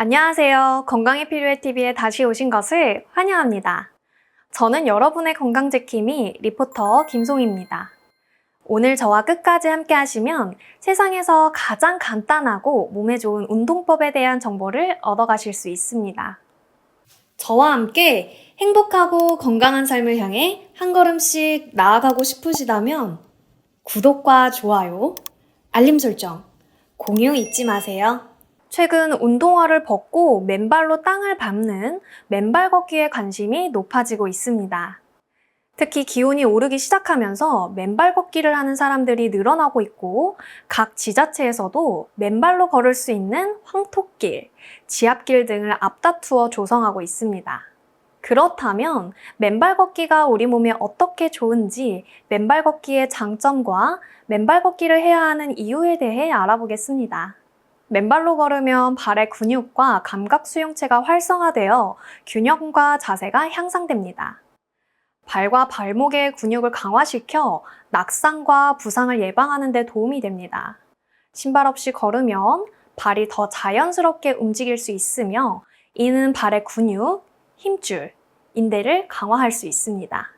안녕하세요. 건강이 필요해 TV에 다시 오신 것을 환영합니다. 저는 여러분의 건강 지킴이 리포터 김송입니다. 오늘 저와 끝까지 함께 하시면 세상에서 가장 간단하고 몸에 좋은 운동법에 대한 정보를 얻어가실 수 있습니다. 저와 함께 행복하고 건강한 삶을 향해 한 걸음씩 나아가고 싶으시다면 구독과 좋아요, 알림 설정, 공유 잊지 마세요. 최근 운동화를 벗고 맨발로 땅을 밟는 맨발 걷기에 관심이 높아지고 있습니다. 특히 기온이 오르기 시작하면서 맨발 걷기를 하는 사람들이 늘어나고 있고 각 지자체에서도 맨발로 걸을 수 있는 황토길, 지압길 등을 앞다투어 조성하고 있습니다. 그렇다면 맨발 걷기가 우리 몸에 어떻게 좋은지 맨발 걷기의 장점과 맨발 걷기를 해야 하는 이유에 대해 알아보겠습니다. 맨발로 걸으면 발의 근육과 감각 수용체가 활성화되어 균형과 자세가 향상됩니다. 발과 발목의 근육을 강화시켜 낙상과 부상을 예방하는 데 도움이 됩니다. 신발 없이 걸으면 발이 더 자연스럽게 움직일 수 있으며 이는 발의 근육, 힘줄, 인대를 강화할 수 있습니다.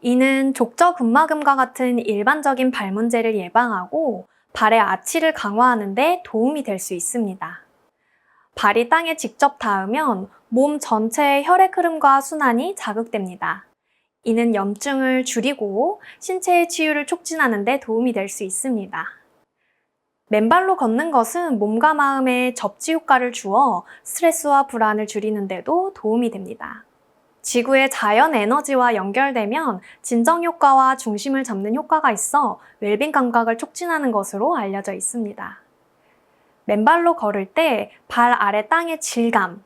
이는 족저근막음과 같은 일반적인 발 문제를 예방하고 발의 아치를 강화하는 데 도움이 될 수 있습니다. 발이 땅에 직접 닿으면 몸 전체의 혈액 흐름과 순환이 자극됩니다. 이는 염증을 줄이고 신체의 치유를 촉진하는 데 도움이 될 수 있습니다. 맨발로 걷는 것은 몸과 마음에 접지 효과를 주어 스트레스와 불안을 줄이는 데도 도움이 됩니다. 지구의 자연 에너지와 연결되면 진정 효과와 중심을 잡는 효과가 있어 웰빙 감각을 촉진하는 것으로 알려져 있습니다. 맨발로 걸을 때 발 아래 땅의 질감,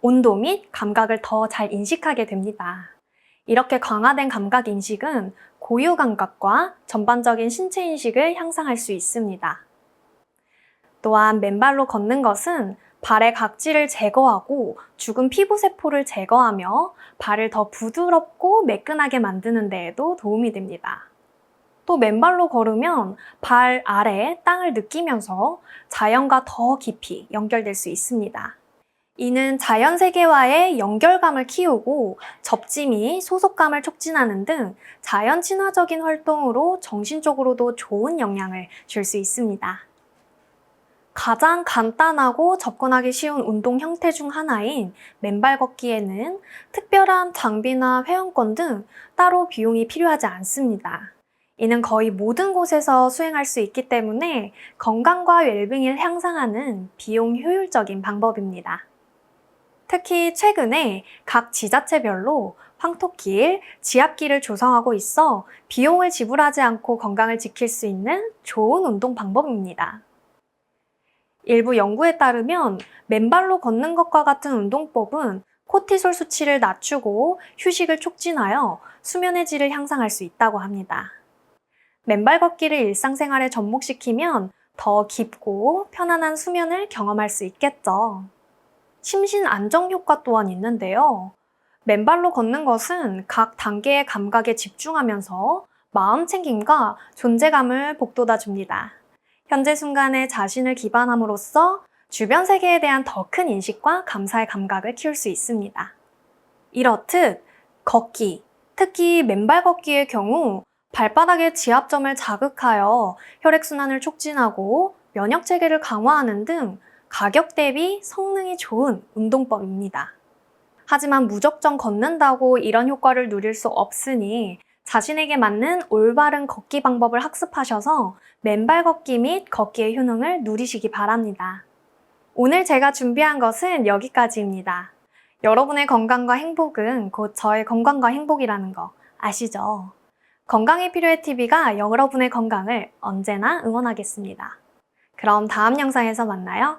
온도 및 감각을 더 잘 인식하게 됩니다. 이렇게 강화된 감각 인식은 고유 감각과 전반적인 신체 인식을 향상할 수 있습니다. 또한 맨발로 걷는 것은 발의 각질을 제거하고 죽은 피부세포를 제거하며 발을 더 부드럽고 매끈하게 만드는 데에도 도움이 됩니다. 또 맨발로 걸으면 발 아래 땅을 느끼면서 자연과 더 깊이 연결될 수 있습니다. 이는 자연 세계와의 연결감을 키우고 접지 및 소속감을 촉진하는 등 자연 친화적인 활동으로 정신적으로도 좋은 영향을 줄 수 있습니다. 가장 간단하고 접근하기 쉬운 운동 형태 중 하나인 맨발 걷기에는 특별한 장비나 회원권 등 따로 비용이 필요하지 않습니다. 이는 거의 모든 곳에서 수행할 수 있기 때문에 건강과 웰빙을 향상하는 비용 효율적인 방법입니다. 특히 최근에 각 지자체별로 황토길, 지압길을 조성하고 있어 비용을 지불하지 않고 건강을 지킬 수 있는 좋은 운동 방법입니다. 일부 연구에 따르면 맨발로 걷는 것과 같은 운동법은 코티솔 수치를 낮추고 휴식을 촉진하여 수면의 질을 향상할 수 있다고 합니다. 맨발 걷기를 일상생활에 접목시키면 더 깊고 편안한 수면을 경험할 수 있겠죠. 심신 안정 효과 또한 있는데요. 맨발로 걷는 것은 각 단계의 감각에 집중하면서 마음 챙김과 존재감을 복돋아 줍니다. 현재 순간에 자신을 기반함으로써 주변 세계에 대한 더 큰 인식과 감사의 감각을 키울 수 있습니다. 이렇듯 걷기, 특히 맨발 걷기의 경우 발바닥의 지압점을 자극하여 혈액순환을 촉진하고 면역 체계를 강화하는 등 가격 대비 성능이 좋은 운동법입니다. 하지만 무작정 걷는다고 이런 효과를 누릴 수 없으니 자신에게 맞는 올바른 걷기 방법을 학습하셔서 맨발 걷기 및 걷기의 효능을 누리시기 바랍니다. 오늘 제가 준비한 것은 여기까지입니다. 여러분의 건강과 행복은 곧 저의 건강과 행복이라는 거 아시죠? 건강이 필요해 TV가 여러분의 건강을 언제나 응원하겠습니다. 그럼 다음 영상에서 만나요.